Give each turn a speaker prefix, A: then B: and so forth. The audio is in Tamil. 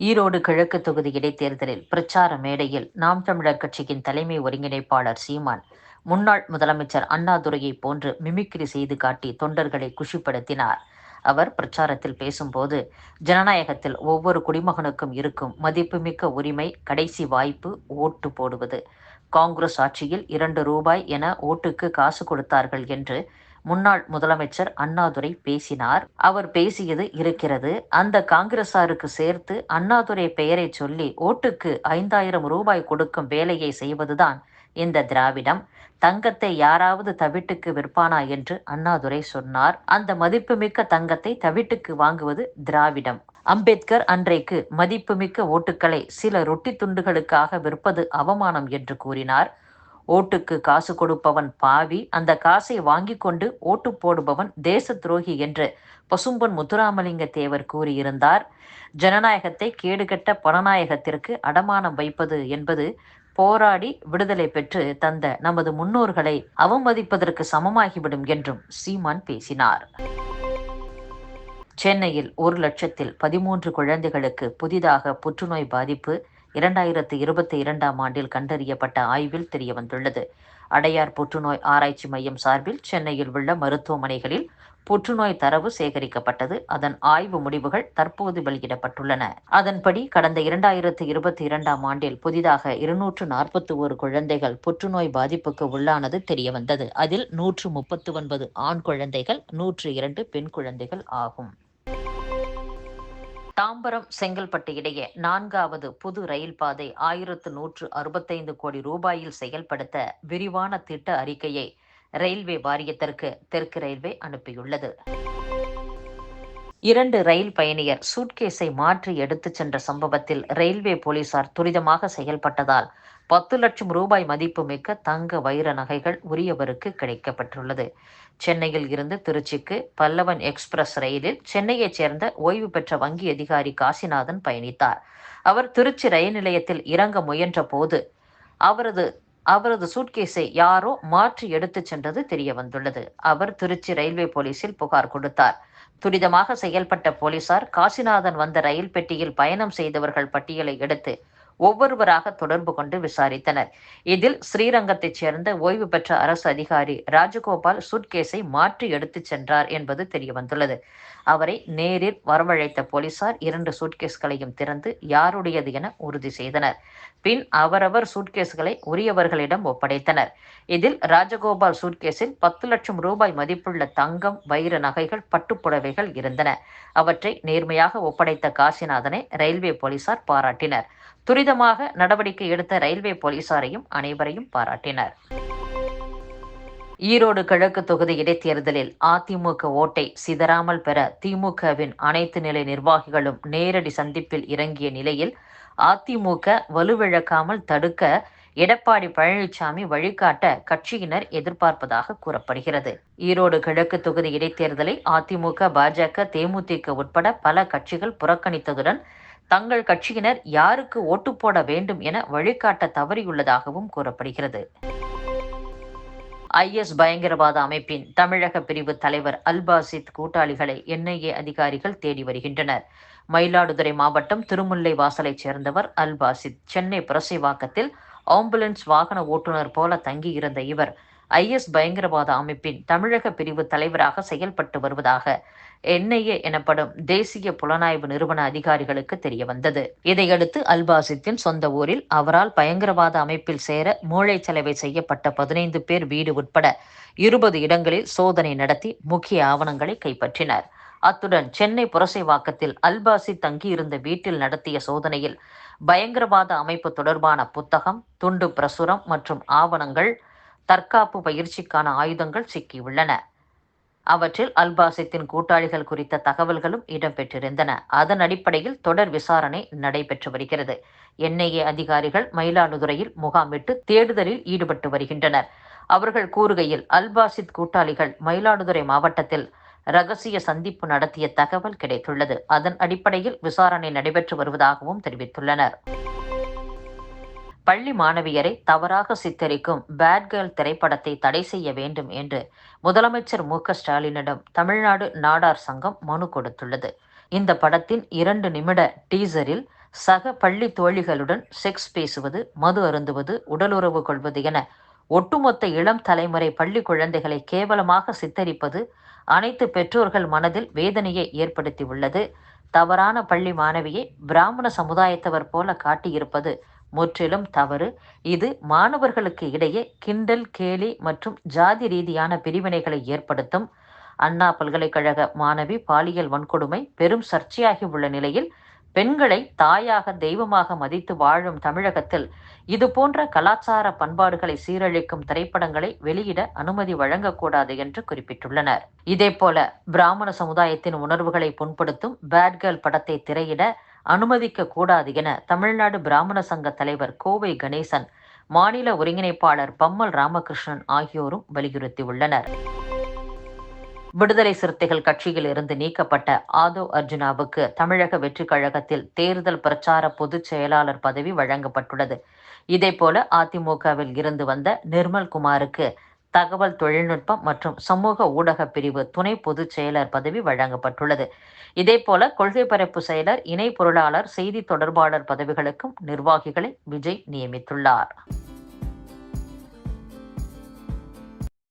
A: ஈரோடு கிழக்கு தொகுதி இடைத்தேர்தலில் பிரச்சார மேடையில் நாம் தமிழர் கட்சியின் தலைமை ஒருங்கிணைப்பாளர் சீமான் முன்னாள் முதலமைச்சர் அண்ணாதுரையை போன்று மிமிக்ரி செய்து காட்டி தொண்டர்களை குஷிப்படுத்தினார். அவர் பிரச்சாரத்தில் பேசும்போது ஜனநாயகத்தில் ஒவ்வொரு குடிமகனுக்கும் இருக்கும் மதிப்புமிக்க உரிமை கடைசி வாய்ப்பு ஓட்டு போடுவது. காங்கிரஸ் ஆட்சியில் இரண்டு ரூபாய் என ஓட்டுக்கு காசு கொடுத்தார்கள் என்று முன்னாள் முதலமைச்சர் அண்ணாதுரை பேசினார். அவர் பேசியது இருக்கிறது. அந்த காங்கிரசாருக்கு சேர்த்து அண்ணாதுரை பெயரை சொல்லி ஓட்டுக்கு ஐந்தாயிரம் ரூபாய் கொடுக்கும் வேலையை செய்வதுதான் இந்த திராவிடம். தங்கத்தை யாராவது தவிட்டுக்கு விற்பானா என்று அண்ணாதுரை சொன்னார். அந்த மதிப்புமிக்க தங்கத்தை தவிட்டுக்கு வாங்குவது திராவிடம். அம்பேத்கர் அன்றைக்கு மதிப்புமிக்க ஓட்டுக்களை சில ரொட்டி துண்டுகளுக்காக விற்பது அவமானம் என்று கூறினார். ஓட்டுக்கு காசு கொடுப்பவன் பாவி. அந்த காசை வாங்கி கொண்டு ஓட்டு போடுபவன் தேச துரோகி என்று பசும்பொன் முத்துராமலிங்க தேவர் கூறியிருந்தார். ஜனநாயகத்தை கேடுகட்ட பணநாயகத்திற்கு அடமானம் வைப்பது என்பது போராடி விடுதலை பெற்று தந்த நமது முன்னோர்களை அவமதிப்பதற்கு சமமாகிவிடும் என்றும் சீமான் பேசினார். சென்னையில் ஒரு லட்சத்தில் பதிமூன்று குழந்தைகளுக்கு புதிதாக புற்றுநோய் பாதிப்பு. இரண்டாயிரத்து இருபத்தி இரண்டாம் ஆண்டில் கண்டறியப்பட்ட ஆய்வில் தெரியவந்துள்ளது. அடையார் புற்றுநோய் ஆராய்ச்சி மையம் சார்பில் சென்னையில் உள்ள மருத்துவமனைகளில் புற்றுநோய் தரவு சேகரிக்கப்பட்டது. அதன் ஆய்வு முடிவுகள் தற்போது வெளியிடப்பட்டுள்ளன. அதன்படி கடந்த இரண்டாயிரத்து இருபத்தி இரண்டாம் ஆண்டில் புதிதாக இருநூற்று நாற்பத்தி ஒரு குழந்தைகள் புற்றுநோய் பாதிப்புக்கு உள்ளானது தெரியவந்தது. அதில் நூற்று முப்பத்து ஒன்பது ஆண் குழந்தைகள் நூற்று இரண்டு பெண் குழந்தைகள் ஆகும். தாம்பரம் செங்கல்பட்டு இடையே நான்காவது புது ரயில் பாதை ஆயிரத்து நூற்று அறுபத்தைந்து கோடி ரூபாயில் செயல்படுத்த விரிவான திட்ட அறிக்கையை ரயில்வே வாரியத்திற்கு தெற்கு ரயில்வே அனுப்பியுள்ளது. இரண்டு ரயில் பயணியர் சூட்கேஸை மாற்றி எடுத்துச் சென்ற சம்பவத்தில் ரயில்வே போலீசார் துரிதமாக செயல்பட்டதால் பத்து லட்சம் ரூபாய் மதிப்புமிக்க தங்க வைர நகைகள் உரியவருக்கு கிடைக்கப்பட்டுள்ளது. சென்னையில் இருந்து திருச்சிக்கு பல்லவன் எக்ஸ்பிரஸ் ரயிலில் சென்னையைச் சேர்ந்த ஓய்வு பெற்ற வங்கி அதிகாரி காசிநாதன் பயணித்தார். அவர் திருச்சி ரயில் நிலையத்தில் இறங்க முயன்ற போது அவரது அவரது சூட்கேஸை யாரோ மாற்றி எடுத்துச் சென்றது தெரிய வந்துள்ளது அவர் திருச்சி ரயில்வே போலீசில் புகார் கொடுத்தார். துரிதமாக செயல்பட்ட போலீசார் காசிநாதன் வந்த ரயில் பெட்டியில் பயணம் செய்தவர்கள் பட்டியலை எடுத்து ஒவ்வொருவராக தொடர்பு கொண்டு விசாரித்தனர். இதில் ஸ்ரீரங்கத்தைச் சேர்ந்த ஓய்வு பெற்ற அரசு அதிகாரி ராஜகோபால் சுட்கேஸை மாற்றி எடுத்துச் சென்றார் என்பது தெரியவந்துள்ளது. அவரை நேரில் வரவழைத்த போலீசார் இரண்டு சூட்கேஸ்களையும் திறந்து யாருடையது என உறுதி செய்தனர். பின் அவரவர் சூட்கேஸ்களை உரியவர்களிடம் ஒப்படைத்தனர். இதில் ராஜகோபால் சூட்கேஸில் பத்து லட்சம் ரூபாய் மதிப்புள்ள தங்கம் வைர நகைகள் பட்டுப்புடவைகள் இருந்தன. அவற்றை நேர்மையாக ஒப்படைத்த காசிநாதனை ரயில்வே போலீசார் பாராட்டினர். துரிதமாக நடவடிக்கை எடுத்த ரயில்வே போலீசாரையும் அனைவரையும் பாராட்டினர். ஈரோடு கிழக்கு தொகுதி இடைத்தேர்தலில் அதிமுக ஓட்டை சிதறாமல் பெற திமுகவின் அனைத்து நிலை நிர்வாகிகளும் நேரடி சந்திப்பில் இறங்கிய நிலையில் அதிமுக வலுவிழக்காமல் தடுக்க எடப்பாடி பழனிசாமி வழிகாட்ட கட்சியினர் எதிர்பார்ப்பதாக கூறப்படுகிறது. ஈரோடு கிழக்கு தொகுதி இடைத்தேர்தலை அதிமுக பாஜக தேமுதிக உட்பட பல கட்சிகள் புறக்கணித்ததுடன் தங்கள் கட்சியினர் யாருக்கு ஓட்டு போட வேண்டும் என வழிகாட்ட தவறியுள்ளதாகவும் கூறப்படுகிறது. ஐஎஸ் பயங்கரவாத அமைப்பின் தமிழக பிரிவு தலைவர் அல்பாசித் கூட்டாளிகளை என்ஐஏ அதிகாரிகள் தேடி வருகின்றனர். மயிலாடுதுறை மாவட்டம் திருமுல்லை வாசலைச் சேர்ந்தவர் அல்பாசித். சென்னை புரசைவாக்கத்தில் ஆம்புலன்ஸ் வாகன ஓட்டுநர் போல தங்கியிருந்த இவர் ஐஎஸ் பயங்கரவாத அமைப்பின் தமிழக பிரிவு தலைவராக செயல்பட்டு வருவதாக என்ஐஏ எனப்படும் தேசிய புலனாய்வு நிறுவன அதிகாரிகளுக்கு தெரிய வந்தது இதையடுத்து அல்பாசித்தின் சொந்த ஊரில் அவரால் பயங்கரவாத அமைப்பில் சேர மூளைச்சலவை செய்யப்பட்ட பதினைந்து பேர் வீடு உட்பட இருபது இடங்களில் சோதனை நடத்தி முக்கிய ஆவணங்களை கைப்பற்றினர். அத்துடன் சென்னை புரசைவாக்கத்தில் அல்பாசி தங்கியிருந்த வீட்டில் நடத்திய சோதனையில் பயங்கரவாத அமைப்பு தொடர்பான புத்தகம் துண்டு பிரசுரம் மற்றும் ஆவணங்கள் தற்காப்பு பயிற்சிக்கான ஆயுதங்கள் சிக்கியுள்ளன. அவற்றில் அல்பாசித்தின் கூட்டாளிகள் குறித்த தகவல்களும் இடம்பெற்றிருந்தன. அதன் அடிப்படையில் தொடர் விசாரணை நடைபெற்று வருகிறது. என்ஐஏ அதிகாரிகள் மயிலாடுதுறையில் முகாமிட்டு தேடுதலில் ஈடுபட்டு வருகின்றனர். அவர்கள் கூறுகையில் அல்பாசித் கூட்டாளிகள் மயிலாடுதுறை மாவட்டத்தில் ரகசிய சந்திப்பு நடத்திய தகவல் கிடைத்துள்ளது. அதன் அடிப்படையில் விசாரணை நடைபெற்று வருவதாகவும் தெரிவித்துள்ளனர். பள்ளி மாணவியரை தவறாக சித்தரிக்கும் பேட் கேர்ள் திரைப்படத்தை தடை செய்ய வேண்டும் என்று முதலமைச்சர் மு ஸ்டாலினிடம் தமிழ்நாடு நாடார் சங்கம் மனு கொடுத்துள்ளது. இந்த படத்தின் இரண்டு நிமிட டீசரில் சக பள்ளி தோழிகளுடன் செக்ஸ் பேசுவது மது அருந்துவது உடலுறவு கொள்வது என ஒட்டுமொத்த இளம் தலைமுறை பள்ளி குழந்தைகளை கேவலமாக சித்தரிப்பது அனைத்து பெற்றோர்கள் மனதில் வேதனையை ஏற்படுத்தியுள்ளது. தவறான பள்ளி மாணவியை பிராமண சமுதாயத்தவர் போல காட்டியிருப்பது முற்றிலும் தவறு. இது மாணவர்களுக்கு இடையே கிண்டல் கேலி மற்றும் ஜாதி ரீதியான பிரிவினைகளை ஏற்படுத்தும். அண்ணா பல்கலைக்கழக மாணவி பாலியல் வன்கொடுமை பெரும் சர்ச்சையாகி உள்ள நிலையில் பெண்களை தாயாக தெய்வமாக மதித்து வாழும் தமிழகத்தில் இது போன்ற கலாச்சார பண்பாடுகளை சீரழிக்கும் திரைப்படங்களை வெளியிட அனுமதி வழங்கக்கூடாது என்று குறிப்பிட்டுள்ளனர். இதேபோல பிராமண சமுதாயத்தின் உணர்வுகளை புண்படுத்தும் பேட் கேர்ள் படத்தை திரையிட அனுமதிக்க கூடாது என தமிழ்நாடு பிராமண சங்க தலைவர் கோவை கணேசன் மாநில ஒருங்கிணைப்பாளர் பம்மல் ராமகிருஷ்ணன் ஆகியோரும் வலியுறுத்தியுள்ளனர். விடுதலை சிறுத்தைகள் கட்சியில் இருந்து நீக்கப்பட்ட ஆதோ அர்ஜுனாவுக்கு தமிழக வெற்றி கழகத்தில் தேர்தல் பிரச்சார பொதுச் செயலாளர் பதவி வழங்கப்பட்டுள்ளது. இதேபோல அதிமுகவில் இருந்து வந்த நிர்மல் குமாருக்கு தகவல் தொழில்நுட்பம் மற்றும் சமூக ஊடக பிரிவு துணை பொதுச் செயலர் பதவி வழங்கப்பட்டுள்ளது. இதேபோல கொள்கை பரப்பு செயலர் இணை பொருளாளர் செய்தி தொடர்பாளர் பதவிகளுக்கும் நிர்வாகிகளை விஜய் நியமித்துள்ளார்.